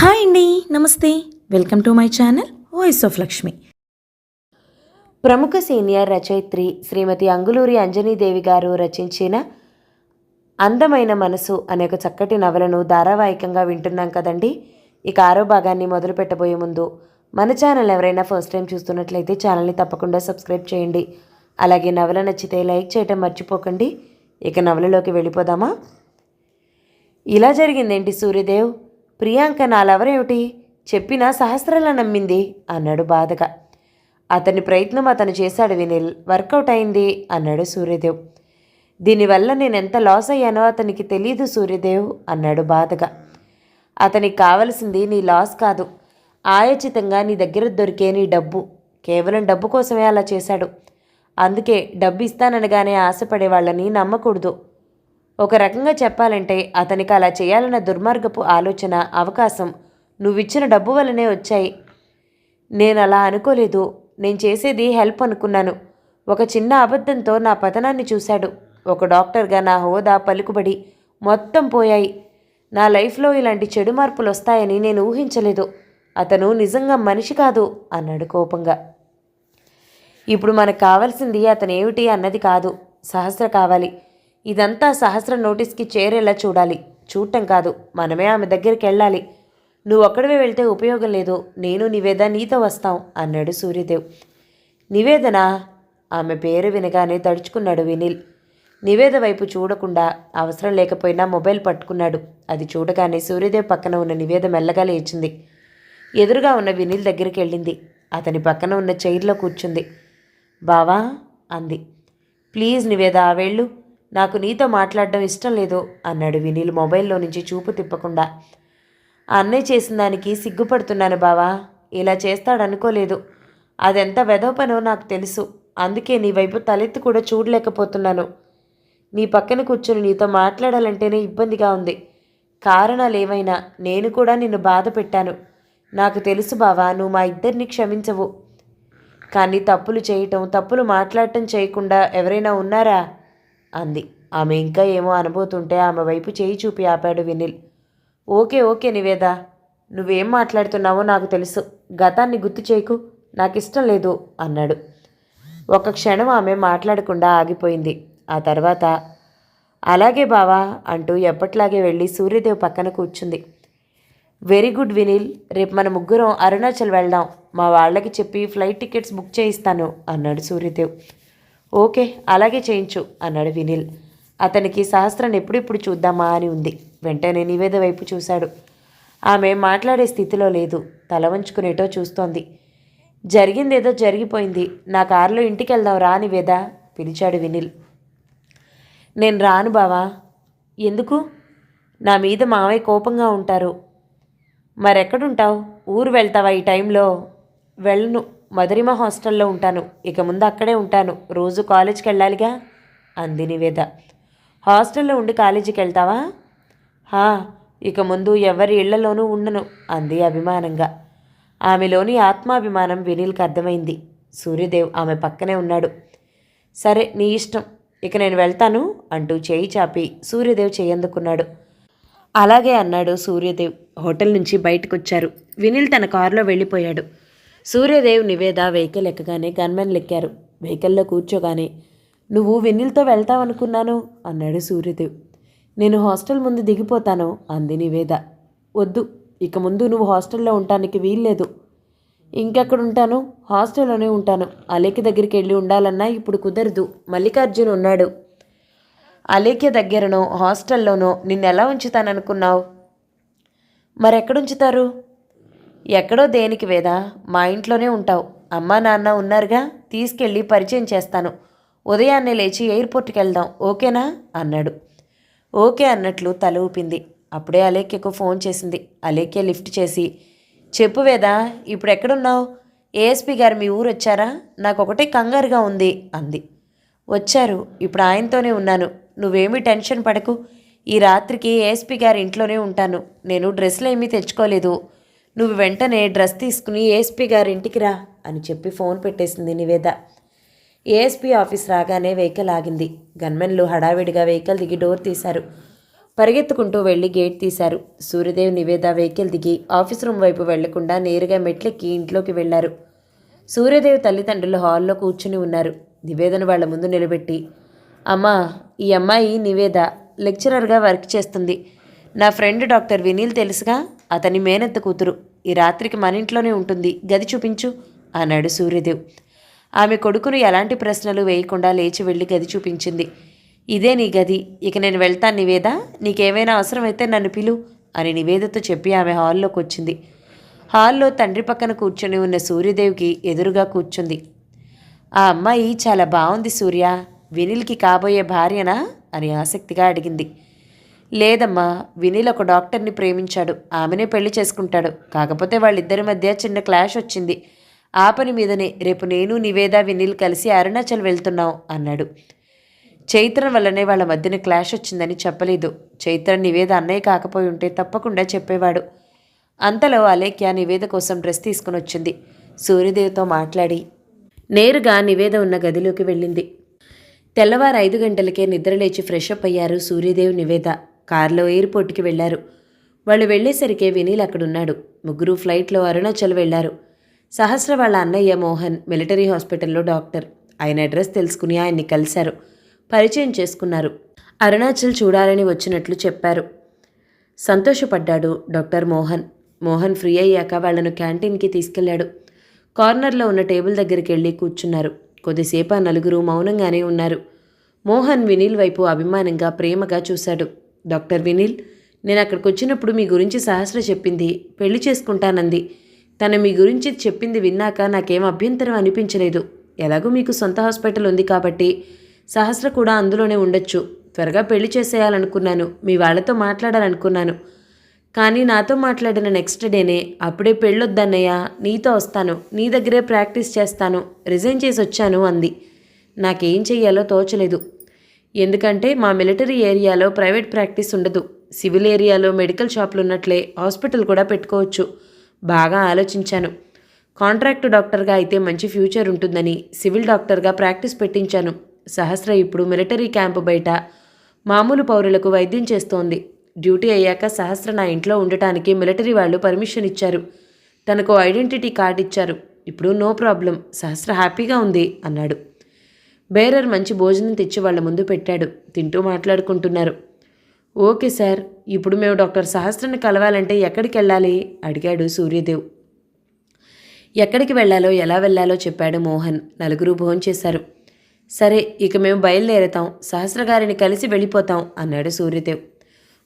Hi అండి నమస్తే. Welcome to my channel voice of Lakshmi. ప్రముఖ సీనియర్ రచయిత్రి శ్రీమతి అంగులూరి అంజనీదేవి గారు రచించిన అందమైన మనసు అనే ఒక చక్కటి నవలను ధారావాహికంగా వింటున్నాం కదండి. ఇక ఆరో భాగాన్ని మొదలు పెట్టబోయే ముందు మన ఛానల్ ఎవరైనా ఫస్ట్ టైం చూస్తున్నట్లయితే ఛానల్ని తప్పకుండా సబ్స్క్రైబ్ చేయండి. అలాగే నవల నచ్చితే లైక్ చేయటం మర్చిపోకండి. ఇక నవలలోకి వెళ్ళిపోదామా? ఇలా జరిగిందేంటి సూర్యదేవ్? ప్రియాంక నాలెవరేమిటి? చెప్పినా సహస్రలా నమ్మింది అన్నాడు బాధగా. అతని ప్రయత్నం అతను చేశాడు వినిల్ వర్కౌట్ అయింది అన్నాడు సూర్యదేవ్. దీనివల్ల నేను ఎంత లాస్ అయ్యానో అతనికి తెలియదు సూర్యదేవ్ అన్నాడు బాధగా. అతనికి కావలసింది నీ లాస్ కాదు. ఆయోచితంగా నీ దగ్గర దొరికే నీ డబ్బు. కేవలం డబ్బు కోసమే అలా చేశాడు. అందుకే డబ్బు ఇస్తాననగానే ఆశపడే వాళ్ళని నమ్మకూడదు. ఒక రకంగా చెప్పాలంటే అతనికి అలా చేయాలన్న దుర్మార్గపు ఆలోచన అవకాశం నువ్విచ్చిన డబ్బు వల్లనే వచ్చాయి. నేను అలా అనుకోలేదు. నేను చేసేది హెల్ప్ అనుకున్నాను. ఒక చిన్న అబద్ధంతో నా పతనాన్ని చూశాడు. ఒక డాక్టర్గా నా హోదా పలుకుబడి మొత్తం పోయాయి. నా లైఫ్లో ఇలాంటి చెడు మార్పులు వస్తాయని నేను ఊహించలేదు. అతను నిజంగా మనిషి కాదు అన్నాడు కోపంగా. ఇప్పుడు మనకు కావాల్సింది అతను ఏమిటి అన్నది కాదు. సహస్ర కావాలి. ఇదంతా సహస్ర నోటీస్కి చేరేలా చూడాలి. చూడటం కాదు మనమే ఆమె దగ్గరికి వెళ్ళాలి. నువ్వు ఒక్కడివే వెళ్తే ఉపయోగం లేదు. నేను నివేద నీతో వస్తాం అన్నాడు సూర్యదేవ్. నివేదన ఆమె పేరు వినగానే తడుచుకున్నాడు వినిల్. నివేద వైపు చూడకుండా అవసరం లేకపోయినా మొబైల్ పట్టుకున్నాడు. అది చూడగానే సూర్యదేవ్ పక్కన ఉన్న నివేద మెల్లగా లేచింది. ఎదురుగా ఉన్న వినిల్ దగ్గరికి వెళ్ళింది. అతని పక్కన ఉన్న చైర్లో కూర్చుంది. బావా అంది. ప్లీజ్ నివేద వెళ్ళు. నాకు నీతో మాట్లాడడం ఇష్టం లేదు అన్నాడు వినీల్ మొబైల్లో నుంచి చూపు తిప్పకుండా. అన్నయ్య చేసిన దానికి సిగ్గుపడుతున్నాను బావా ఇలా చేస్తాడనుకోలేదు. అదెంత వెధవపనో నాకు తెలుసు అందుకే నీ వైపు తలెత్తి కూడా చూడలేకపోతున్నాను. నీ పక్కన కూర్చొని నీతో మాట్లాడాలంటేనే ఇబ్బందిగా ఉంది. కారణాలు ఏమైనా నేను కూడా నిన్ను బాధ పెట్టాను. నాకు తెలుసు బావా నువ్వు మా ఇద్దరిని క్షమించవు. కానీ తప్పులు చేయటం తప్పులు మాట్లాడటం చేయకుండా ఎవరైనా ఉన్నారా? అంది. ఆమె ఇంకా ఏమో అనబోతుంటే ఆమె వైపు చేయి చూపి ఆపాడు వినిల్. Okay okay Niveda. నువ్వేం మాట్లాడుతున్నావో నాకు తెలుసు. గతాన్ని గుర్తు చేయకు. నాకు ఇష్టం లేదు అన్నాడు. ఒక క్షణం ఆమె మాట్లాడకుండా ఆగిపోయింది. ఆ తర్వాత అలాగే బావా అంటూ ఎప్పట్లాగే వెళ్ళి సూర్యదేవ్ పక్కన కూర్చుంది. వెరీ గుడ్ వినిల్ రేపు మన ముగ్గురం అరుణాచల్ వెళ్దాం. మా వాళ్ళకి చెప్పి ఫ్లైట్ టికెట్స్ బుక్ చేయిస్తాను అన్నాడు సూర్యదేవ్. ఓకే అలాగే చేయించు అన్నాడు వినిల్. అతనికి సహస్రాన్ని ఎప్పుడెప్పుడు చూద్దామా అని ఉంది. వెంటనే నివేద వైపు చూశాడు. ఆమె మాట్లాడే స్థితిలో లేదు. తల వంచుకునేటో చూస్తోంది. జరిగిందేదో జరిగిపోయింది. నా కారులో ఇంటికి వెళ్దాం రా నివేద? పిలిచాడు వినిల్. నేను రాను బావా. ఎందుకు? నా మీద మావయ్య కోపంగా ఉంటారు. మరెక్కడుంటావు? ఊరు వెళ్తావా ఈ టైంలో? వెళ్ళను. మధురిమ హాస్టల్లో ఉంటాను. ఇక ముందు అక్కడే ఉంటాను. రోజు కాలేజ్కి వెళ్ళాలిగా అంది నివేద. హాస్టల్లో ఉండి కాలేజీకి వెళ్తావా హా ఇక ముందు ఎవరి ఇళ్ళలోనూ ఉండను అంది అభిమానంగా. ఆమెలోని ఆత్మాభిమానం వినీల్కి అర్థమైంది. సూర్యదేవ్ ఆమె పక్కనే ఉన్నాడు. సరే నీ ఇష్టం. ఇక నేను వెళ్తాను అంటూ చేయి చాపి సూర్యదేవ్ చేయందుకున్నాడు. అలాగే అన్నాడు సూర్యదేవ్. హోటల్ నుంచి బయటకొచ్చారు. వినీల్ వినిల్ తన కారులో వెళ్ళిపోయాడు. సూర్యదేవ్ నివేద వెహికల్ ఎక్కగానే గన్మెన్ ఎక్కారు వెహికల్లో కూర్చోగానే నువ్వు వినిల్తో వెళ్తావనుకున్నాను అన్నాడు సూర్యదేవ్. నేను హాస్టల్ ముందు దిగిపోతాను అంది నివేద. వద్దు ఇక ముందు నువ్వు హాస్టల్లో ఉండటానికి వీల్లేదు. ఇంకెక్కడ ఉంటాను హాస్టల్లోనే ఉంటాను. అలేఖ్య దగ్గరికి వెళ్ళి ఉండాలన్నా ఇప్పుడు కుదరదు. మల్లికార్జున్ ఉన్నాడు. అలేఖ్య దగ్గరనో హాస్టల్లోనో నిన్నెలా ఉంచుతాననుకున్నావు? మరెక్కడుంచుతారు? ఎక్కడో దేనికి వేదా? మా ఇంట్లోనే ఉంటావు. అమ్మా నాన్న ఉన్నారుగా? తీసుకెళ్ళి పరిచయం చేస్తాను. ఉదయాన్నే లేచి ఎయిర్పోర్ట్కి వెళ్దాం ఓకేనా? అన్నాడు. ఓకే అన్నట్లు తల ఊపింది. అప్పుడే అలేఖ్యకు ఫోన్ చేసింది. అలేఖ్య లిఫ్ట్ చేసి చెప్పు వేదా ఇప్పుడు ఎక్కడున్నావు ఏఎస్పీ గారు మీ ఊరు వచ్చారా నాకు ఒకటే కంగారుగా ఉంది అంది. వచ్చారు. ఇప్పుడు ఆయనతోనే ఉన్నాను. నువ్వేమీ టెన్షన్ పడకు. ఈ రాత్రికి ఏఎస్పీ గారి ఇంట్లోనే ఉంటాను. నేను డ్రెస్సులు ఏమీ తెచ్చుకోలేదు. నువ్వు వెంటనే డ్రెస్ తీసుకుని ఏఎస్పీ గారి ఇంటికి రా అని చెప్పి ఫోన్ పెట్టేసింది నివేద. ఏఎస్పీ ఆఫీస్ రాగానే వెహికల్ ఆగింది. గన్మెన్లు హడావిడిగా వెహికల్ దిగి డోర్ తీశారు. పరిగెత్తుకుంటూ వెళ్ళి గేట్ తీశారు. సూర్యదేవ్ నివేద వెహికల్ దిగి ఆఫీస్ రూమ్ వైపు వెళ్ళకుండా నేరుగా మెట్లెక్కి ఇంట్లోకి వెళ్ళారు. సూర్యదేవ్ తల్లిదండ్రులు హాల్లో కూర్చుని ఉన్నారు. నివేదను వాళ్ళ ముందు నిలబెట్టి అమ్మా ఈ అమ్మాయి నివేద లెక్చరర్గా వర్క్ చేస్తుంది. నా ఫ్రెండ్ డాక్టర్ వినీల్ తెలుసుగా అతని మేనత్త కూతురు. ఈ రాత్రికి మన ఇంట్లోనే ఉంటుంది గది చూపించు అన్నాడు సూర్యదేవ్. ఆమె కొడుకును ఎలాంటి ప్రశ్నలు వేయకుండా లేచి వెళ్ళి గది చూపించింది. ఇదే నీ గది ఇక నేను వెళ్తాను నివేద. నీకేమైనా అవసరమైతే నన్ను పిలు అని నివేదతో చెప్పి ఆమె హాల్లోకి వచ్చింది హాల్లో తండ్రి పక్కన కూర్చొని ఉన్న సూర్యదేవ్కి ఎదురుగా కూర్చుంది. ఆ అమ్మాయి చాలా బాగుంది సూర్య. వినిల్కి కాబోయే భార్యనా? అని ఆసక్తిగా అడిగింది. లేదమ్మా వినీల్ ఒక డాక్టర్ని ప్రేమించాడు. ఆమెనే పెళ్ళి చేసుకుంటాడు. కాకపోతే వాళ్ళిద్దరి మధ్య చిన్న క్లాష్ వచ్చింది. ఆ పని మీదనే రేపు నేను నివేద వినీల్ కలిసి అరుణాచల్ వెళ్తున్నాం అన్నాడు. చైత్ర వల్లనే వాళ్ళ మధ్యన క్లాష్ వచ్చిందని చెప్పలేదు. చైత్ర నివేద అన్నయ్య కాకపోయి ఉంటే తప్పకుండా చెప్పేవాడు. అంతలో అలేఖ్య నివేద కోసం డ్రెస్ తీసుకుని వచ్చింది. సూర్యదేవ్తో మాట్లాడి నేరుగా నివేద ఉన్న గదిలోకి వెళ్ళింది. తెల్లవారు ఐదు గంటలకే నిద్రలేచి ఫ్రెష్ అప్ అయ్యారు సూర్యదేవ్ నివేద. కారులో ఎయిర్పోర్ట్కి వెళ్ళారు. వాళ్ళు వెళ్ళేసరికే వినీల్ అక్కడున్నాడు. ముగ్గురు ఫ్లైట్లో అరుణాచల్ వెళ్ళారు. సహస్ర వాళ్ళ అన్నయ్య మోహన్ మిలిటరీ హాస్పిటల్లో డాక్టర్. ఆయన అడ్రస్ తెలుసుకుని ఆయన్ని కలిశారు. పరిచయం చేసుకున్నారు. అరుణాచల్ చూడాలని వచ్చినట్లు చెప్పారు. సంతోషపడ్డాడు డాక్టర్ మోహన్. మోహన్ ఫ్రీ అయ్యాక వాళ్ళను క్యాంటీన్కి తీసుకెళ్ళాడు. కార్నర్లో ఉన్న టేబుల్ దగ్గరికి వెళ్ళి కూర్చున్నారు. కొద్దిసేపు ఆ నలుగురు మౌనంగానే ఉన్నారు. మోహన్ వినీల్ వైపు అభిమానంగా ప్రేమగా చూశాడు. డాక్టర్ వినీల్ నేను అక్కడికి వచ్చినప్పుడు మీ గురించి సహస్ర చెప్పింది పెళ్ళి చేసుకుంటానంది. తను మీ గురించి చెప్పింది విన్నాక నాకేం అభ్యంతరం అనిపించలేదు. ఎలాగో మీకు సొంత హాస్పిటల్ ఉంది కాబట్టి సహస్ర కూడా అందులోనే ఉండొచ్చు. త్వరగా పెళ్ళి చేసేయాలనుకున్నాను మీ వాళ్ళతో మాట్లాడాలనుకున్నాను. కానీ నాతో మాట్లాడిన నెక్స్ట్ డేనే అప్పుడే పెళ్ళొద్దన్నయ్యా నీతో వస్తాను నీ దగ్గరే ప్రాక్టీస్ చేస్తాను రిజైన్ చేసి వచ్చాను అంది. నాకేం చెయ్యాలో తోచలేదు. ఎందుకంటే మా మిలిటరీ ఏరియాలో ప్రైవేట్ ప్రాక్టీస్ ఉండదు. సివిల్ ఏరియాలో మెడికల్ షాపులు ఉన్నట్లే హాస్పిటల్ కూడా పెట్టుకోవచ్చు. బాగా ఆలోచించాను. కాంట్రాక్ట్ డాక్టర్గా అయితే మంచి ఫ్యూచర్ ఉంటుందని సివిల్ డాక్టర్గా ప్రాక్టీస్ పెట్టించాను. సహస్ర ఇప్పుడు మిలిటరీ క్యాంపు బయట మామూలు పౌరులకు వైద్యం చేస్తోంది. డ్యూటీ అయ్యాక సహస్ర నా ఇంట్లో ఉండటానికి మిలిటరీ వాళ్ళు పర్మిషన్ ఇచ్చారు. తనకు ఐడెంటిటీ కార్డ్ ఇచ్చారు. ఇప్పుడు నో ప్రాబ్లం. సహస్ర హ్యాపీగా ఉంది అన్నాడు. బేరర్ మంచి భోజనం తెచ్చి వాళ్ళ ముందు పెట్టాడు. తింటూ మాట్లాడుకుంటున్నారు. ఓకే సార్ ఇప్పుడు మేము డాక్టర్ సహస్రని కలవాలంటే ఎక్కడికి వెళ్ళాలి? అడిగాడు సూర్యదేవ్. ఎక్కడికి వెళ్ళాలో ఎలా వెళ్ళాలో చెప్పాడు మోహన్. నలుగురు భోంచేశారు సరే ఇక మేము బయలుదేరుతాం. సహస్ర గారిని కలిసి వెళ్ళిపోతాం అన్నాడు సూర్యదేవ్.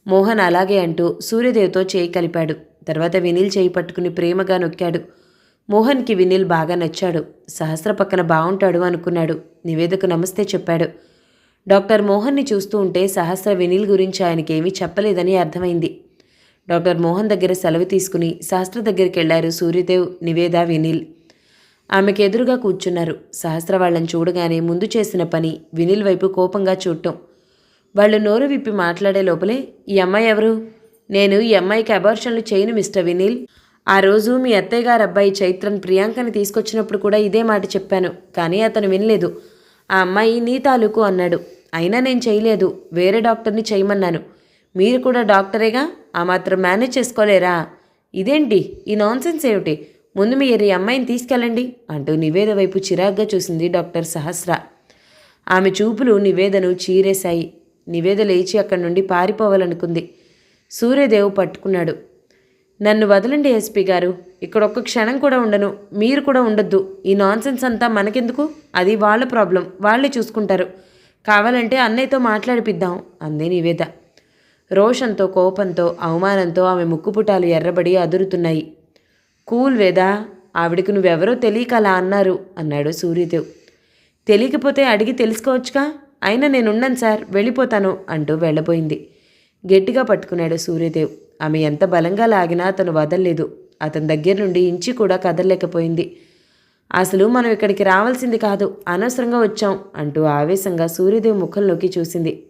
మోహన్ అలాగే అంటూ సూర్యదేవ్తో చేయి కలిపాడు. తర్వాత వినీల్ చేయి పట్టుకుని ప్రేమగా నొక్కాడు. మోహన్కి వినీల్ బాగా నచ్చాడు. సహస్ర పక్కన బాగుంటాడు అనుకున్నాడు. నివేదకు నమస్తే చెప్పాడు. డాక్టర్ మోహన్ని చూస్తూ ఉంటే సహస్ర వినీల్ గురించి ఆయనకేమీ చెప్పలేదని అర్థమైంది. డాక్టర్ మోహన్ దగ్గర సెలవు తీసుకుని సహస్ర దగ్గరికి వెళ్ళారు సూర్యదేవ్ నివేద వినీల్. ఆమెకు ఎదురుగా కూర్చున్నారు. సహస్ర వాళ్ళని చూడగానే ముందు చేసిన పని వినిల్ వైపు కోపంగా చూడటం. వాళ్ళు నోరు విప్పి మాట్లాడే లోపలే ఈ అమ్మాయి ఎవరు? నేను ఈ అమ్మాయికి అబార్షన్లు చేయను మిస్టర్ వినీల్. ఆ రోజు మీ అత్తయ్య గారు అబ్బాయి చైత్రన్ ప్రియాంకని తీసుకొచ్చినప్పుడు కూడా ఇదే మాట చెప్పాను కానీ అతను వినలేదు. ఆ అమ్మాయి నీ తాలూకు అన్నాడు. అయినా నేను చేయలేదు వేరే డాక్టర్ని చేయమన్నాను. మీరు కూడా డాక్టరేగా? ఆ మాత్రం మేనేజ్ చేసుకోలేరా? ఇదేంటి? ఈ నాన్సెన్స్ ఏమిటి? ముందు మీరు ఈ అమ్మాయిని తీసుకెళ్ళండి అంటూ నివేద వైపు చిరాగ్గా చూసింది డాక్టర్ సహస్ర. ఆమె చూపులు నివేదను చీరేశాయి. నివేద లేచి అక్కడి నుండి పారిపోవాలనుకుంది. సూర్యదేవ్ పట్టుకున్నాడు. నన్ను వదలండి ఎస్పీ గారు. ఇక్కడ ఒక్క క్షణం కూడా ఉండను. మీరు కూడా ఉండొద్దు. ఈ నాన్సెన్స్ అంతా మనకెందుకు? అది వాళ్ళ ప్రాబ్లం. వాళ్ళే చూసుకుంటారు. కావాలంటే అన్నయ్యతో మాట్లాడిపిద్దాం అంది నివేద. రోషంతో కోపంతో అవమానంతో ఆమె ముక్కుపుటాలు ఎర్రబడి అదురుతున్నాయి. కూల్ వేదా? ఆవిడకు నువ్వెవరో తెలియక అలా అన్నారు అన్నాడు సూర్యదేవ్. తెలియకపోతే అడిగి తెలుసుకోవచ్చుగా? అయినా నేనున్నాను సార్. వెళ్ళిపోతాను అంటూ వెళ్ళబోయింది. గట్టిగా పట్టుకున్నాడు సూర్యదేవ్. ఆమె ఎంత బలంగా లాగినా అతను వదల్లేదు. అతని దగ్గర నుండి ఇంచి కూడా కదలలేకపోయింది. అసలు మనం ఇక్కడికి రావాల్సింది కాదు అనవసరంగా వచ్చాం అంటూ ఆవేశంగా సూర్యదేవ్ ముఖంలోకి చూసింది.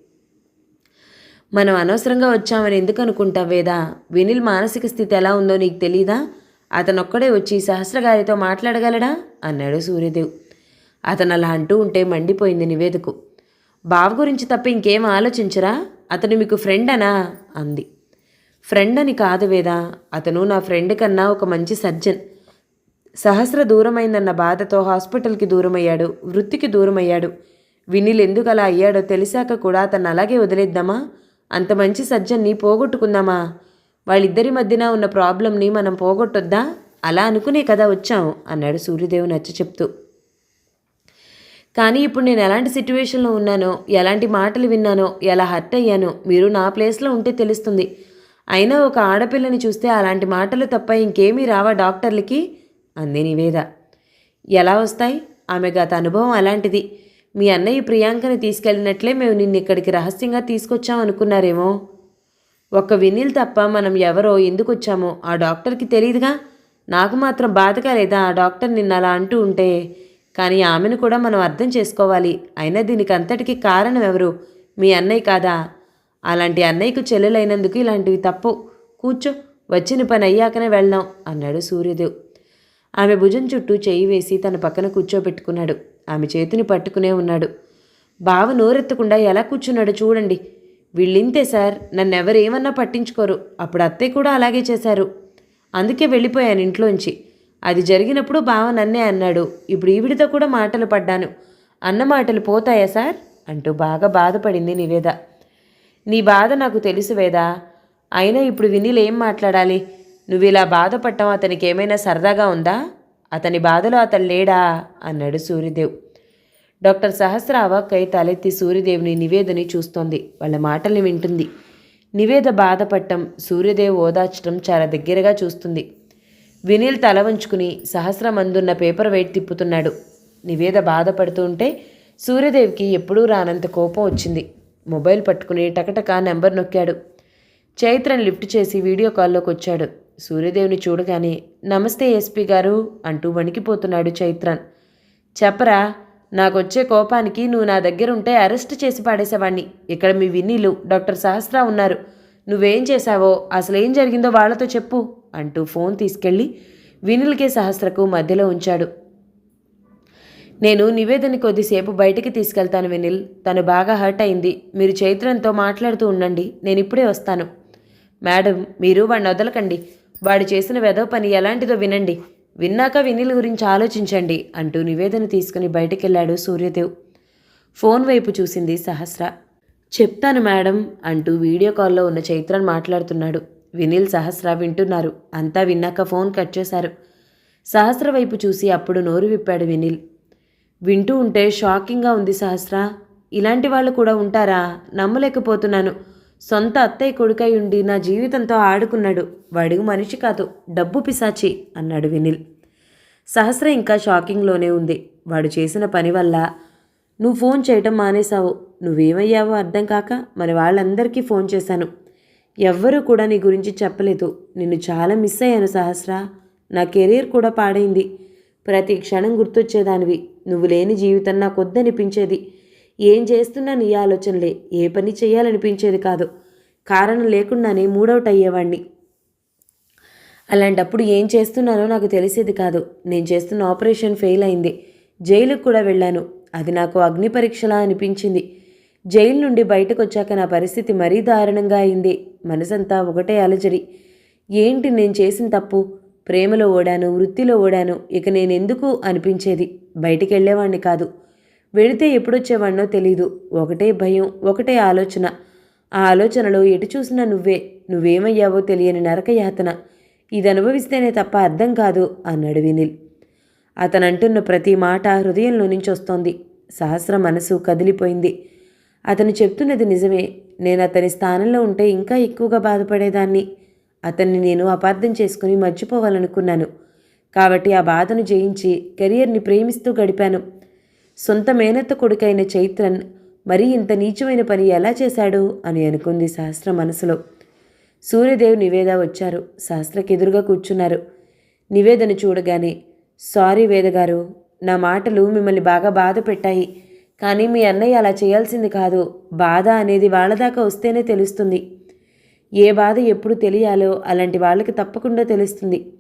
మనం అనవసరంగా వచ్చామని ఎందుకు అనుకుంటావు వేదా? వినిల్ మానసిక స్థితి ఎలా ఉందో నీకు తెలీదా? అతనొక్కడే వచ్చి సహస్రగారితో మాట్లాడగలడా? అన్నాడు సూర్యదేవ్. అతను అలా అంటూ ఉంటే మండిపోయింది నివేదకు. బావ గురించి తప్ప ఇంకేం ఆలోచించరా? అతను మీకు ఫ్రెండ్ అనా అంది. ఫ్రెండ్ అని కాదు వేదా. అతను నా ఫ్రెండ్ కన్నా ఒక మంచి సర్జన్. సహస్ర దూరమైందన్న బాధతో హాస్పిటల్కి దూరమయ్యాడు. వృత్తికి దూరమయ్యాడు. వినిల్ ఎందుకు అలా అయ్యాడో తెలిసాక కూడా అతను అలాగే వదిలేద్దామా? అంత మంచి సజ్జన్ని పోగొట్టుకుందామా? వాళ్ళిద్దరి మధ్యన ఉన్న ప్రాబ్లంని మనం పోగొట్టొద్దా? అలా అనుకునే కదా వచ్చాం అన్నాడు సూర్యదేవు నచ్చ చెప్తూ. కానీ ఇప్పుడు నేను ఎలాంటి సిట్యువేషన్లో ఉన్నానో ఎలాంటి మాటలు విన్నానో ఎలా హర్ట్ అయ్యానో మీరు నా ప్లేస్లో ఉంటే తెలుస్తుంది. అయినా ఒక ఆడపిల్లని చూస్తే అలాంటి మాటలు తప్ప ఇంకేమీ రావా డాక్టర్లకి? అంది నివేద. ఎలా వస్తాయి? ఆమె గత అనుభవం అలాంటిది. మీ అన్నయ్య ప్రియాంకని తీసుకెళ్ళినట్లే మేము నిన్ను ఇక్కడికి రహస్యంగా తీసుకొచ్చాం అనుకున్నారేమో. ఒక్క వినిల్ తప్ప మనం ఎవరో ఎందుకు వచ్చామో ఆ డాక్టర్కి తెలియదుగా నాకు మాత్రం బాధగా లేదా ఆ డాక్టర్ నిన్న అలా అంటూ ఉంటే. కానీ ఆమెను కూడా మనం అర్థం చేసుకోవాలి. అయినా దీనికి అంతటికి కారణం ఎవరు? మీ అన్నయ్య కాదా? అలాంటి అన్నయ్యకు చెల్లెలైనందుకు ఇలాంటివి తప్పు. కూర్చో వచ్చిన పని అయ్యాకనే వెళ్దాం అన్నాడు సూర్యదేవ్. ఆమె భుజం చుట్టూ చేయి వేసి తన పక్కన కూర్చోబెట్టుకున్నాడు. ఆమె చేతిని పట్టుకునే ఉన్నాడు. బావ నోరెత్తకుండా ఎలా కూర్చున్నాడు చూడండి. వీళ్ళింతే సార్ నన్నెవరేమన్నా పట్టించుకోరు. అప్పుడు అత్తయ్య కూడా అలాగే చేశారు. అందుకే వెళ్ళిపోయాను ఇంట్లోంచి. అది జరిగినప్పుడు బావ నన్నే అన్నాడు. ఇప్పుడు ఈవిడితో కూడా మాటలు పడ్డాను. అన్న మాటలు పోతాయా సార్? అంటూ బాగా బాధపడింది నివేద. నీ బాధ నాకు తెలుసు వేదా. అయినా ఇప్పుడు వినిల్ ఏం మాట్లాడాలి? నువ్వు ఇలా బాధపడటం అతనికి ఏమైనా సరదాగా ఉందా? అతని బాధలో అతను లేడా? అన్నాడు సూర్యదేవ్ డాక్టర్ సహస్ర అవాక్కై తలెత్తి సూర్యదేవ్ని నివేదని చూస్తోంది. వాళ్ళ మాటల్ని వింటుంది. నివేద బాధపడటం సూర్యదేవ్ ఓదార్చడం చాలా దగ్గరగా చూస్తుంది. వినీల్ తల వంచుకుని సహస్రమందున్న పేపర్ వెయిట్ తిప్పుతున్నాడు. నివేద బాధపడుతూ ఉంటే సూర్యదేవ్కి ఎప్పుడూ రానంత కోపం వచ్చింది. మొబైల్ పట్టుకుని టకటక నెంబర్ నొక్కాడు. చైత్రన్ లిఫ్ట్ చేసి వీడియో కాల్లోకి వచ్చాడు. సూర్యదేవిని చూడగానే నమస్తే ఎస్పీ గారు అంటూ వణికిపోతున్నాడు చైత్రన్. చెప్పరా నాకొచ్చే కోపానికి నువ్వు నా దగ్గర ఉంటే అరెస్ట్ చేసి పాడేసేవాణ్ణి. ఇక్కడ మీ విన్నీలు డాక్టర్ సహస్రా ఉన్నారు. నువ్వేం చేశావో అసలు ఏం జరిగిందో వాళ్ళతో చెప్పు అంటూ ఫోన్ తీసుకెళ్ళి వినిల్కే సహస్రకు మధ్యలో ఉంచాడు. నేను నివేదని కొద్దిసేపు బయటికి తీసుకెళ్తాను వినిల్. తను బాగా హర్ట్ అయింది. మీరు చైత్రంతో మాట్లాడుతూ ఉండండి. నేను ఇప్పుడే వస్తాను. మేడం మీరు వాడిని వదలకండి. వాడు చేసిన వెధవ పని ఎలాంటిదో వినండి. విన్నాక వినిల్ గురించి ఆలోచించండి అంటూ నివేదన తీసుకుని బయటికెళ్ళాడు సూర్యదేవ్. ఫోన్ వైపు చూసింది సహస్ర. చెప్తాను మేడం అంటూ వీడియో కాల్లో ఉన్న చైత్రన్ మాట్లాడుతున్నాడు. వినిల్ సహస్ర వింటున్నారు. అంతా విన్నాక ఫోన్ కట్ చేశారు. సహస్ర వైపు చూసి అప్పుడు నోరు విప్పాడు వినిల్. వింటూ ఉంటే షాకింగ్గా ఉంది సహస్ర. ఇలాంటి వాళ్ళు కూడా ఉంటారా? నమ్మలేకపోతున్నాను. సొంత అత్తయ్య కొడుకై ఉండి నా జీవితంతో ఆడుకున్నాడు. వాడు మనిషి కాదు డబ్బు పిశాచి అన్నాడు వినిల్. సహస్ర ఇంకా షాకింగ్లోనే ఉంది. వాడు చేసిన పని వల్ల నువ్వు ఫోన్ చేయటం మానేశావు. నువ్వేమయ్యావో అర్థం కాక మరి వాళ్ళందరికీ ఫోన్ చేశాను. ఎవ్వరూ కూడా నీ గురించి చెప్పలేదు. నిన్ను చాలా మిస్ అయ్యాను సహస్ర. నా కెరీర్ కూడా పాడైంది. ప్రతి క్షణం గుర్తొచ్చేదానివి. నువ్వు లేని జీవితం నాకు వద్దనిపించేది. ఏం చేస్తున్నా నీ ఆలోచనలే. ఏ పని చేయాలనిపించేది కాదు. కారణం లేకుండానే మూడౌట్ అయ్యేవాణ్ణి అలాంటప్పుడు ఏం చేస్తున్నానో నాకు తెలిసేది కాదు. నేను చేస్తున్న ఆపరేషన్ ఫెయిల్ అయింది. జైలుకు కూడా వెళ్ళాను. అది నాకు అగ్ని పరీక్షలా అనిపించింది. జైలు నుండి బయటకు వచ్చాక నా పరిస్థితి మరీ దారుణంగా అయింది. మనసంతా ఒకటే అలజడి. ఏంటి నేను చేసిన తప్పు? ప్రేమలో ఓడాను వృత్తిలో ఓడాను. ఇక నేనెందుకు అనిపించేది? బయటికి వెళ్ళేవాణ్ణి కాదు. వెళితే ఎప్పుడొచ్చేవాణ్ణో తెలీదు. ఒకటే భయం ఒకటే ఆలోచన. ఆ ఆలోచనలో ఎటు చూసినా నువ్వే. నువ్వేమయ్యావో తెలియని నరకయాతన. ఇది అనుభవిస్తేనే తప్ప అర్థం కాదు అన్నాడు వినిల్. అతను అంటున్న ప్రతి మాట హృదయంలో నుంచి వస్తోంది సహస్ర మనసు కదిలిపోయింది. అతను చెప్తున్నది నిజమే. నేను అతని స్థానంలో ఉంటే ఇంకా ఎక్కువగా బాధపడేదాన్ని. అతన్ని నేను అపార్థం చేసుకుని మర్చిపోవాలనుకున్నాను. కాబట్టి ఆ బాధను జయించి కెరియర్ని ప్రేమిస్తూ గడిపాను. సొంత మేనత్త కొడుకైన చైత్రన్ మరీ ఇంత నీచమైన పని ఎలా చేశాడు? అని అనుకుంది సహస్ర మనసులో. సూర్యదేవ్ నివేద వచ్చారు. సహస్రకి ఎదురుగా కూర్చున్నారు. నివేదను చూడగానే సారీ వేదగారు నా మాటలు మిమ్మల్ని బాగా బాధ పెట్టాయి. కానీ మీ అన్నయ్య అలా చేయాల్సింది కాదు. బాధ అనేది వాళ్ళ దాకా వస్తేనే తెలుస్తుంది. ఏ బాధ ఎప్పుడు తెలియాలో అలాంటి వాళ్ళకి తప్పకుండా తెలుస్తుంది.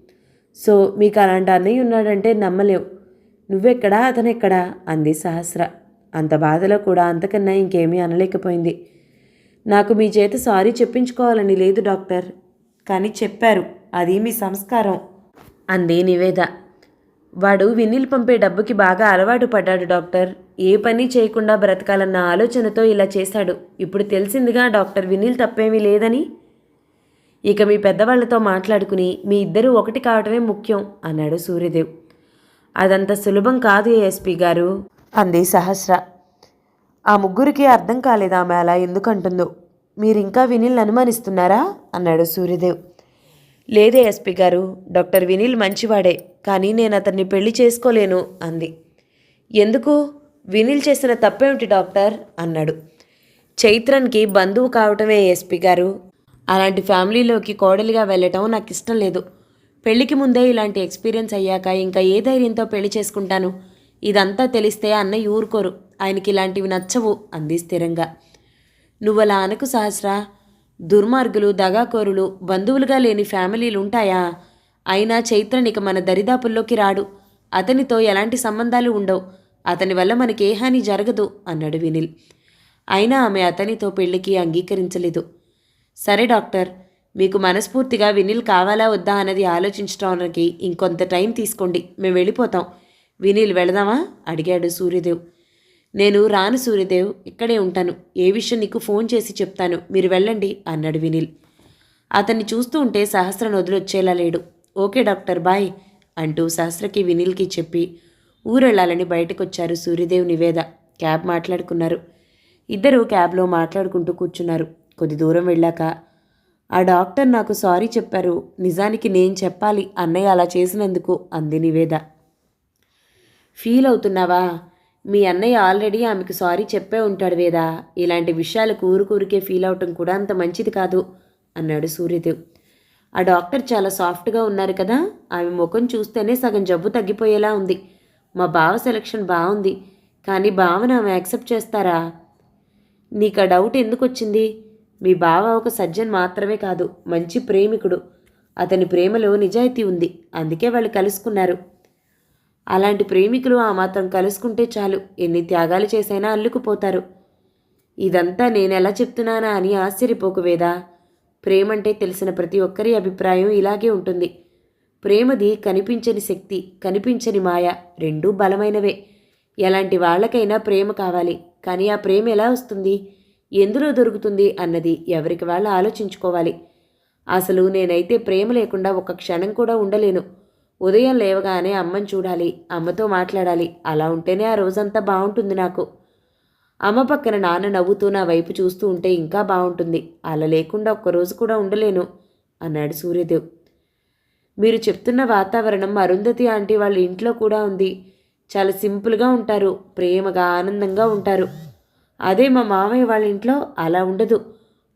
సో మీకు అలాంటి అన్నయ్య ఉన్నాడంటే నమ్మలేవు. నువ్వెక్కడా అతనెక్కడా? అంది సహస్ర. అంత బాధలో కూడా అంతకన్నా ఇంకేమీ అనలేకపోయింది. నాకు మీ చేత సారీ చెప్పించుకోవాలని లేదు డాక్టర్. కానీ చెప్పారు అది మీ సంస్కారం అంది నివేద. వాడు వినిల్ పంపే డబ్బుకి బాగా అలవాటు పడ్డాడు డాక్టర్. ఏ పని చేయకుండా బ్రతకాలన్న ఆలోచనతో ఇలా చేశాడు. ఇప్పుడు తెలిసిందిగా డాక్టర్ వినిల్ తప్పేమీ లేదని? ఇక మీ పెద్దవాళ్ళతో మాట్లాడుకుని మీ ఇద్దరూ ఒకటి కావటమే ముఖ్యం అన్నాడు సూర్యదేవ్. అదంత సులభం కాదు ఎస్పీ గారు. అంది సహస్ర. ఆ ముగ్గురికి అర్థం కాలేదు ఆమె అలా ఎందుకంటుందో. మీరు ఇంకా వినిల్ని అనుమానిస్తున్నారా? అన్నాడు సూర్యదేవ్. లేదే ఎస్పీ గారు డాక్టర్ వినిల్ మంచివాడే కానీ నేను అతన్ని పెళ్ళి చేసుకోలేను అంది. ఎందుకు? వినిల్ చేసిన తప్పేమిటి డాక్టర్? అన్నాడు. చైత్రన్కి బంధువు కావటమే ఎస్పీ గారు అలాంటి ఫ్యామిలీలోకి కోడలిగా వెళ్ళటం నాకు ఇష్టం లేదు. పెళ్ళికి ముందే ఇలాంటి ఎక్స్పీరియన్స్ అయ్యాక ఇంకా ఏ ధైర్యంతో పెళ్ళి చేసుకుంటాను? ఇదంతా తెలిస్తే అన్నయ్య ఊరుకోరు. ఆయనకి ఇలాంటివి నచ్చవు అంది స్థిరంగా. నువ్వలా అనకు సహస్ర. దుర్మార్గులు దగాకోరులు బంధువులుగా లేని ఫ్యామిలీలు ఉంటాయా అయినా చైత్రనిక మన దరిదాపుల్లోకి రాడు. అతనితో ఎలాంటి సంబంధాలు ఉండవు. అతని వల్ల మనకి ఏ హాని జరగదు అన్నాడు వినిల్. అయినా ఆమె అతనితో పెళ్ళికి అంగీకరించలేదు. సరే డాక్టర్ మీకు మనస్ఫూర్తిగా వినిల్ కావాలా వద్దా అన్నది ఆలోచించడానికి ఇంకొంత టైం తీసుకోండి మేము వెళ్ళిపోతాం. వినిల్ వెళదామా? అడిగాడు సూర్యదేవ్. నేను రాను సూర్యదేవ్ ఇక్కడే ఉంటాను. ఏ విషయం నీకు ఫోన్ చేసి చెప్తాను మీరు వెళ్ళండి అన్నాడు వినిల్. అతన్ని చూస్తూ ఉంటే సహస్ర వదిలొచ్చేలా లేడు. ఓకే డాక్టర్ బాయ్ అంటూ సహస్రకి వినిల్కి చెప్పి ఊరెళ్ళాలని బయటకొచ్చారు సూర్యదేవ్ నివేద. క్యాబ్ మాట్లాడుకున్నారు. ఇద్దరు క్యాబ్లో మాట్లాడుకుంటూ కూర్చున్నారు. కొద్ది దూరం వెళ్ళాక ఆ డాక్టర్ నాకు సారీ చెప్పారు. నిజానికి నేను చెప్పాలి. అన్నయ్య అలా చేసినందుకు అంది నివేద. ఫీల్ అవుతున్నావా? మీ అన్నయ్య ఆల్రెడీ ఆమెకు సారీ చెప్పే ఉంటాడు వేదా. ఇలాంటి విషయాలు కూరుకూరికే ఫీల్ అవటం కూడా అంత మంచిది కాదు అన్నాడు సూర్యదేవ్. ఆ డాక్టర్ చాలా సాఫ్ట్గా ఉన్నారు కదా. ఆమె ముఖం చూస్తేనే సగం జబ్బు తగ్గిపోయేలా ఉంది. మా బావ సెలక్షన్ బాగుంది. కానీ భావన ఆమె యాక్సెప్ట్ చేస్తారా? నీకు ఆ డౌట్ ఎందుకు వచ్చింది మీ బావ ఒక సజ్జన్ మాత్రమే కాదు మంచి ప్రేమికుడు. అతని ప్రేమలో నిజాయితీ ఉంది అందుకే వాళ్ళు కలుసుకున్నారు. అలాంటి ప్రేమికులు ఆ మాత్రం కలుసుకుంటే చాలు ఎన్ని త్యాగాలు చేసైనా అల్లుకుపోతారు. ఇదంతా నేనెలా చెప్తున్నానా అని ఆశ్చర్యపోకు వేదా. ప్రేమంటే తెలిసిన ప్రతి ఒక్కరి అభిప్రాయం ఇలాగే ఉంటుంది. ప్రేమది కనిపించని శక్తి కనిపించని మాయ రెండూ బలమైనవే. ఎలాంటి వాళ్ళకైనా ప్రేమ కావాలి కానీ ఆ ప్రేమ ఎలా వస్తుంది? ఎందులో దొరుకుతుంది అన్నది ఎవరికి వాళ్ళు ఆలోచించుకోవాలి. అసలు నేనైతే ప్రేమ లేకుండా ఒక క్షణం కూడా ఉండలేను. ఉదయం లేవగానే అమ్మని చూడాలి అమ్మతో మాట్లాడాలి. అలా ఉంటేనే ఆ రోజంతా బాగుంటుంది నాకు. అమ్మ పక్కన నాన్న నవ్వుతూ నా వైపు చూస్తూ ఉంటే ఇంకా బాగుంటుంది. అలా లేకుండా ఒక్కరోజు కూడా ఉండలేను అన్నాడు సూర్యదేవ్. మీరు చెప్తున్న వాతావరణం అరుంధతి ఆంటీ వాళ్ళ ఇంట్లో కూడా ఉంది. చాలా సింపుల్గా ఉంటారు ప్రేమగా ఆనందంగా ఉంటారు. అదే మా మామయ్య వాళ్ళ ఇంట్లో అలా ఉండదు.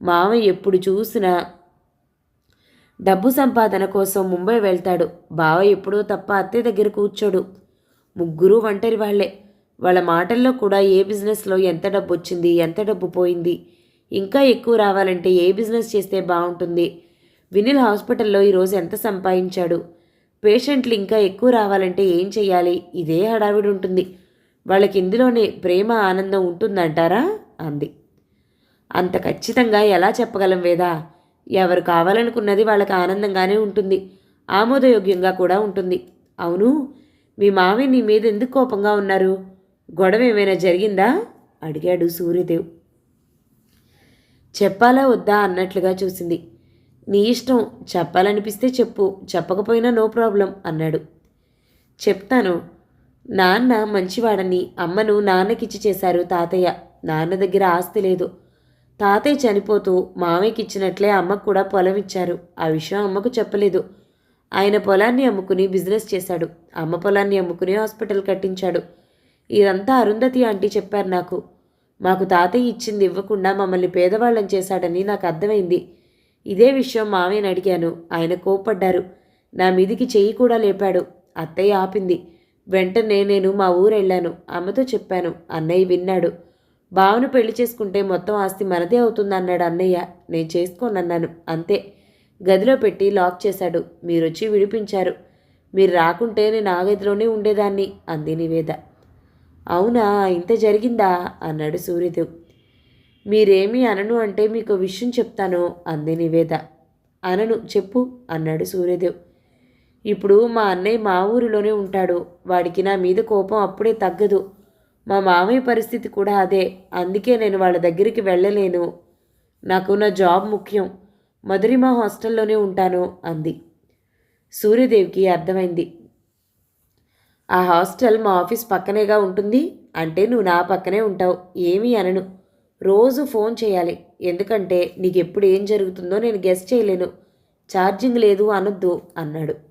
మామయ్య ఎప్పుడు చూసినా డబ్బు సంపాదన కోసం ముంబై వెళ్తాడు. బావ ఎప్పుడూ తప్ప అత్తయ్య దగ్గర కూర్చోడు. ముగ్గురు ఒంటరి వాళ్ళే వాళ్ళ మాటల్లో కూడా ఏ బిజినెస్లో ఎంత డబ్బు వచ్చింది ఎంత డబ్బు పోయింది ఇంకా ఎక్కువ రావాలంటే ఏ బిజినెస్ చేస్తే బాగుంటుంది వినిల్ హాస్పిటల్లో ఈరోజు ఎంత సంపాదించాడు? పేషెంట్లు ఇంకా ఎక్కువ రావాలంటే ఏం చేయాలి? ఇదే హడావిడి ఉంటుంది వాళ్ళకి ఇందులోనే ప్రేమ ఆనందం ఉంటుందంటారా? అంది. అంత ఖచ్చితంగా ఎలా చెప్పగలం వేదా? ఎవరు కావాలనుకున్నది వాళ్ళకి ఆనందంగానే ఉంటుంది. ఆమోదయోగ్యంగా కూడా ఉంటుంది. అవును మీ మావి నీ మీద ఎందుకు కోపంగా ఉన్నారు? గొడవ ఏమైనా జరిగిందా? అడిగాడు సూర్యదేవ్. చెప్పాలా వద్దా అన్నట్లుగా చూసింది. నీ ఇష్టం చెప్పాలనిపిస్తే చెప్పు చెప్పకపోయినా నో ప్రాబ్లం అన్నాడు. చెప్తాను నాన్న మంచివాడని అమ్మను నాన్నకిచ్చి చేశారు తాతయ్య. నాన్న దగ్గర ఆస్తి లేదు. తాతయ్య చనిపోతూ మామయ్యకి ఇచ్చినట్లే అమ్మకు కూడా పొలం ఇచ్చారు ఆ విషయం అమ్మకు చెప్పలేదు. ఆయన పొలాన్ని అమ్ముకుని బిజినెస్ చేశాడు. అమ్మ పొలాన్ని అమ్ముకుని హాస్పిటల్ కట్టించాడు. ఇదంతా అరుంధతి ఆంటీ చెప్పారు నాకు. మాకు తాతయ్య ఇచ్చింది ఇవ్వకుండా మమ్మల్ని పేదవాళ్ళం చేశాడని నాకు అర్థమైంది. ఇదే విషయం మామయ్యని అడిగాను. ఆయన కోప్పడ్డారు. నా మీదికి చెయ్యి కూడా లేపాడు. అత్తయ్య ఆపింది. వెంటనే నేను మా ఊరు వెళ్ళాను. అమ్మతో చెప్పాను. అన్నయ్య విన్నాడు. బావను పెళ్ళి చేసుకుంటే మొత్తం ఆస్తి మనదే అవుతుంది అన్నాడు అన్నయ్య. నేను చేసుకోనన్నాను. అంతే. గదిలో పెట్టి లాక్ చేశాడు. మీరొచ్చి విడిపించారు. మీరు రాకుంటే నేను ఆ గదిలోనే ఉండేదాన్ని అంది నివేద. అవునా? ఇంత జరిగిందా? అన్నాడు సూర్యదేవ్. మీరేమీ అనను అంటే మీకు విషయం చెప్తాను అంది నివేద. అనను. చెప్పు అన్నాడు సూర్యదేవ్. ఇప్పుడు మా అన్నయ్య మా ఊరిలోనే ఉంటాడు. వాడికి నా మీద కోపం అప్పుడే తగ్గదు. మా మామయ్య పరిస్థితి కూడా అదే. అందుకే నేను వాళ్ళ దగ్గరికి వెళ్ళలేను. నాకు నా జాబ్ ముఖ్యం. మధురిమ హాస్టల్లోనే ఉంటాను అంది. సూర్యదేవికి అర్థమైంది. ఆ హాస్టల్ మా ఆఫీస్ పక్కనేగా ఉంటుంది. అంటే నువ్వు నా పక్కనే ఉంటావు. ఏమీ అనను. రోజు ఫోన్ చేయాలి. ఎందుకంటే నీకు ఎప్పుడు ఏం జరుగుతుందో నేను గెస్ట్ చేయలేను. ఛార్జింగ్ లేదు అనొద్దు అన్నాడు.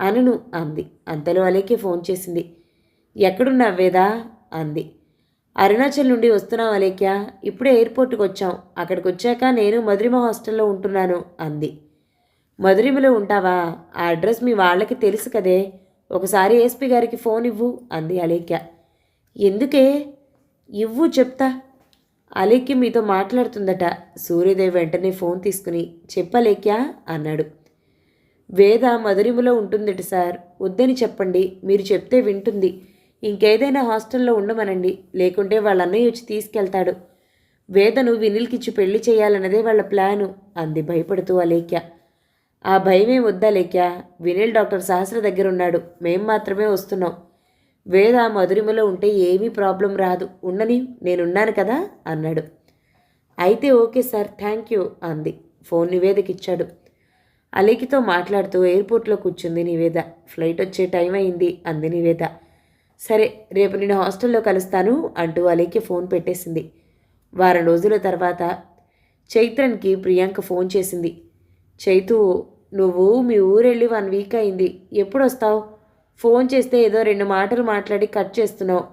అనును అంది. అంతలో అలేకే ఫోన్ చేసింది. ఎక్కడున్నావు వేదా? అంది. అరుణాచల్ నుండి వస్తున్నాం అలేఖ్య. ఇప్పుడే ఎయిర్పోర్ట్కి వచ్చాం. అక్కడికి వచ్చాక నేను మధురిమ హాస్టల్లో ఉంటున్నాను అంది. మధురిమలో ఉంటావా? ఆ అడ్రస్ మీ వాళ్ళకి తెలుసు కదే. ఒకసారి ఏఎస్పీ గారికి ఫోన్ ఇవ్వు అంది అలేఖ్య. ఎందుకే? ఇవ్వు చెప్తా. అలేఖ్య మీతో మాట్లాడుతుందట. సూర్యదేవి వెంటనే ఫోన్ తీసుకుని చెప్పలేఖ్య అన్నాడు. వేద మధురిమలో ఉంటుందట సార్. వద్దని చెప్పండి. మీరు చెప్తే వింటుంది. ఇంకేదైనా హాస్టల్లో ఉండమనండి. లేకుంటే వాళ్ళ అన్నయ్య వచ్చి తీసుకెళ్తాడు. వేదను వినిల్కిచ్చి పెళ్ళి చేయాలన్నదే వాళ్ళ ప్లాను అంది భయపడుతూ అలేఖ్య. ఆ భయమే వద్దా లేఖ్య వినిల్ డాక్టర్ సహస్ర దగ్గర ఉన్నాడు మేం మాత్రమే వస్తున్నాం. వేద మధురిమలో ఉంటే ఏమీ ప్రాబ్లం రాదు. ఉండని నేనున్నాను కదా అన్నాడు. అయితే ఓకే సార్. థ్యాంక్ యూ అంది. ఫోన్ నివేదకిచ్చాడు అలేకితో మాట్లాడుతూ ఎయిర్పోర్ట్లో కూర్చుంది నివేద. ఫ్లైట్ వచ్చే టైం అయింది అంది నివేద. సరే రేపు నేను హాస్టల్లో కలుస్తాను అంటూ అలేకి ఫోన్ పెట్టేసింది. వారం రోజుల తర్వాత చైత్రన్కి ప్రియాంక ఫోన్ చేసింది. చైతు నువ్వు మీ ఊరెళ్ళి వన్ వీక్ అయింది. ఎప్పుడు వస్తావు ఫోన్ చేస్తే ఏదో రెండు మాటలు మాట్లాడి కట్ చేస్తున్నావు.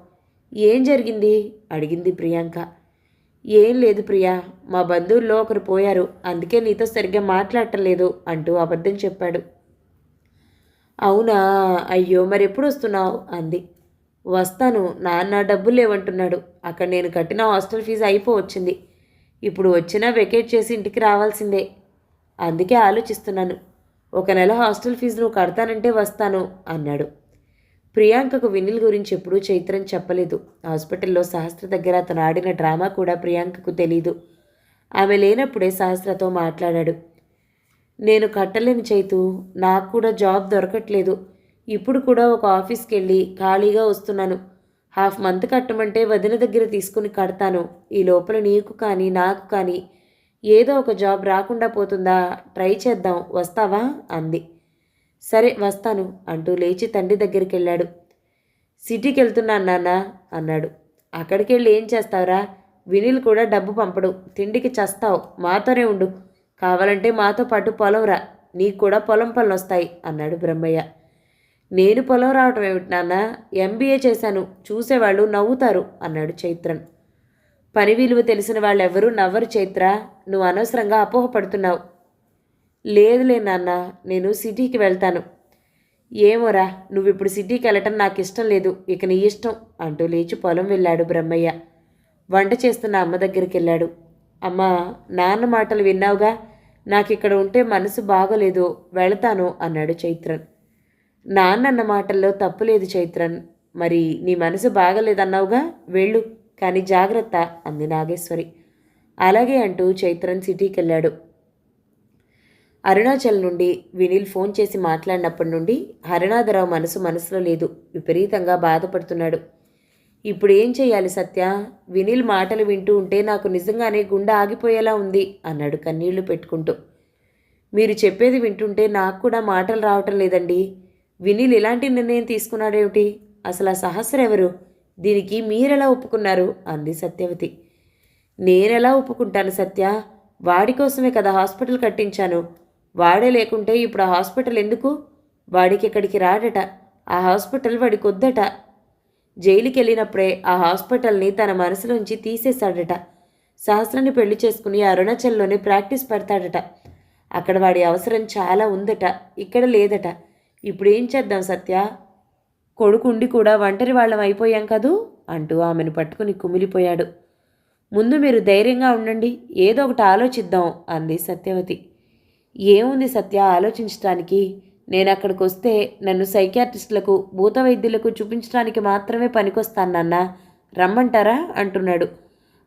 ఏం జరిగింది? అడిగింది ప్రియాంక. ఏం లేదు ప్రియా మా బంధువుల్లో ఒకరు పోయారు. అందుకే నీతో సరిగ్గా మాట్లాడటం లేదు అంటూ అబద్ధం చెప్పాడు. అవునా? అయ్యో మరి ఎప్పుడు వస్తున్నావు? అంది. వస్తాను. నాన్న డబ్బులు లేవంటున్నాడు. అక్కడ నేను కట్టిన హాస్టల్ ఫీజు అయిపోవచ్చింది. ఇప్పుడు వచ్చినా వెకేట్ చేసి ఇంటికి రావాల్సిందే. అందుకే ఆలోచిస్తున్నాను. ఒక నెల హాస్టల్ ఫీజు నువ్వు కడతానంటే వస్తాను అన్నాడు. ప్రియాంకకు వినిల్ గురించి ఎప్పుడూ చైత్రం చెప్పలేదు. హాస్పిటల్లో సహస్ర దగ్గర అతను ఆడిన డ్రామా కూడా ప్రియాంకకు తెలీదు. ఆమె లేనప్పుడే సహస్రతో మాట్లాడాడు. నేను కట్టలేని చైతు నాకు కూడా జాబ్ దొరకట్లేదు. ఇప్పుడు కూడా ఒక ఆఫీస్కి వెళ్ళి ఖాళీగా వస్తున్నాను. హాఫ్ మంత్ కట్టమంటే వదిన దగ్గర తీసుకుని కడతాను. ఈ లోపల నీకు కానీ నాకు కానీ ఏదో ఒక జాబ్ రాకుండా పోతుందా? ట్రై చేద్దాం. వస్తావా? అంది. సరే వస్తాను అంటూ లేచి తండ్రి దగ్గరికి వెళ్ళాడు సిటీకి వెళ్తున్నాను నాన్న అన్నాడు. అక్కడికి వెళ్ళి ఏం చేస్తావురా? వినిల్ కూడా డబ్బు పంపడు. తిండికి చస్తావు. మాతోనే ఉండు. కావాలంటే మాతో పాటు పొలం రా నీకు కూడా పొలం పనులు వస్తాయి అన్నాడు బ్రహ్మయ్య. నేను పొలం రావటం ఏమిటి నాన్న? ఎంబీఏ చేశాను. చూసేవాళ్ళు నవ్వుతారు అన్నాడు చైత్రన్. పని విలువ తెలిసిన వాళ్ళెవరూ నవ్వరు చైత్ర. నువ్వు అనవసరంగా అపోహపడుతున్నావు. లేదులే నాన్న నేను సిటీకి వెళ్తాను. ఏమోరా నువ్వు ఇప్పుడు సిటీకి వెళ్ళటం నాకు ఇష్టం లేదు ఇక నీ ఇష్టం అంటూ లేచి పొలం వెళ్ళాడు బ్రహ్మయ్య. వంట చేస్తున్న అమ్మ దగ్గరికి వెళ్ళాడు అమ్మ నాన్న మాటలు విన్నావుగా? నాకు ఇక్కడ ఉంటే మనసు బాగోలేదు వెళతాను అన్నాడు చైత్రన్. నాన్నన్న మాటల్లో తప్పులేదు చైత్రన్. మరి నీ మనసు బాగలేదన్నావుగా? వెళ్ళు కానీ జాగ్రత్త అంది నాగేశ్వరి. అలాగే అంటూ చైత్రన్ సిటీకి వెళ్ళాడు అరుణాచల్ నుండి వినిల్ ఫోన్ చేసి మాట్లాడినప్పటి నుండి హరినాథరావు మనసు మనసులో లేదు. విపరీతంగా బాధపడుతున్నాడు. ఇప్పుడు ఏం చేయాలి సత్య? వినిల్ మాటలు వింటూ ఉంటే నాకు నిజంగానే గుండె ఆగిపోయేలా ఉంది అన్నాడు కన్నీళ్ళు పెట్టుకుంటూ. మీరు చెప్పేది వింటుంటే నాకు కూడా మాటలు రావటం లేదండి. వినిల్ ఇలాంటి నిర్ణయం తీసుకున్నాడేమిటి? అసలు ఆ సహస్రం ఎవరు? దీనికి మీరెలా ఒప్పుకున్నారు? అంది సత్యవతి. నేనెలా ఒప్పుకుంటాను సత్య? వాడి కోసమే కదా హాస్పిటల్ కట్టించాను. వాడే లేకుంటే ఇప్పుడు ఆ హాస్పిటల్ ఎందుకు? వాడికి ఇక్కడికి రాడట. ఆ హాస్పిటల్ వాడికి వద్దట. జైలుకి వెళ్ళినప్పుడే ఆ హాస్పిటల్ని తన మనసులోంచి తీసేశాడట. సహస్రాన్ని పెళ్ళి చేసుకుని అరుణాచల్లోనే ప్రాక్టీస్ పెడతాడట. అక్కడ వాడి అవసరం చాలా ఉందట. ఇక్కడ లేదట. ఇప్పుడు ఏం చేద్దాం సత్య? కొడుకుండి కూడా ఒంటరి వాళ్ళం అయిపోయాం కదూ? అంటూ ఆమెను పట్టుకుని కుమిలిపోయాడు. ముందు మీరు ధైర్యంగా ఉండండి. ఏదో ఒకటి ఆలోచిద్దాం అంది సత్యవతి. ఏముంది సత్య? ఆలోచించడానికి నేను అక్కడికి వస్తే నన్ను సైకియాట్రిస్టులకు భూత వైద్యులకు చూపించడానికి మాత్రమే పనికొస్తానన్నా రమ్మంటారా? అంటున్నాడు.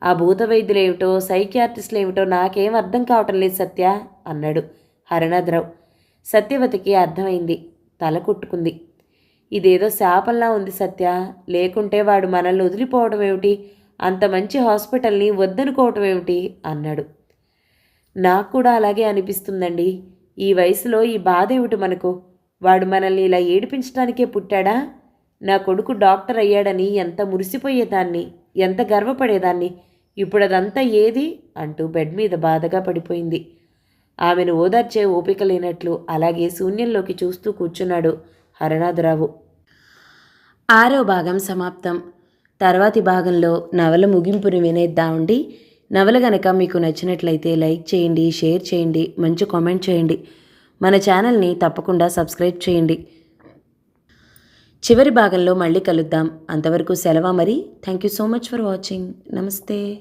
ఆ భూత వైద్యులేమిటో సైకియాట్రిస్టులేమిటో నాకేం అర్థం కావటం లేదు సత్య అన్నాడు హరణాద్రావు సత్యవతికి అర్థమైంది. తల కొట్టుకుంది. ఇదేదో శాపంలా ఉంది సత్య. లేకుంటే వాడు మనల్ని వదిలిపోవడం ఏమిటి అంత మంచి హాస్పిటల్ని వద్దనుకోవటం ఏమిటి అన్నాడు. నాకు కూడా అలాగే అనిపిస్తుందండి. ఈ వయసులో ఈ బాధ ఏమిటి మనకు? వాడు మనల్ని ఇలా ఏడిపించడానికే పుట్టాడా? నా కొడుకు డాక్టర్ అయ్యాడని ఎంత మురిసిపోయేదాన్ని ఎంత గర్వపడేదాన్ని ఇప్పుడు అదంతా ఏది? అంటూ బెడ్ మీద బాధగా పడిపోయింది. ఆమెను ఓదార్చే ఓపిక లేనట్లు అలాగే శూన్యంలోకి చూస్తూ కూర్చున్నాడు హరనాథరావు. ఆరో భాగం సమాప్తం. తర్వాతి భాగంలో నవల ముగింపుని వినేద్దామండి. నవల గనక మీకు నచ్చినట్లయితే లైక్ చేయండి షేర్ చేయండి మంచి కామెంట్ చేయండి. మన ఛానల్ని తప్పకుండా సబ్స్క్రైబ్ చేయండి. చివరి భాగంలో మళ్ళీ కలుద్దాం. అంతవరకు సెలవు మరి? Thank you so much for watching నమస్తే.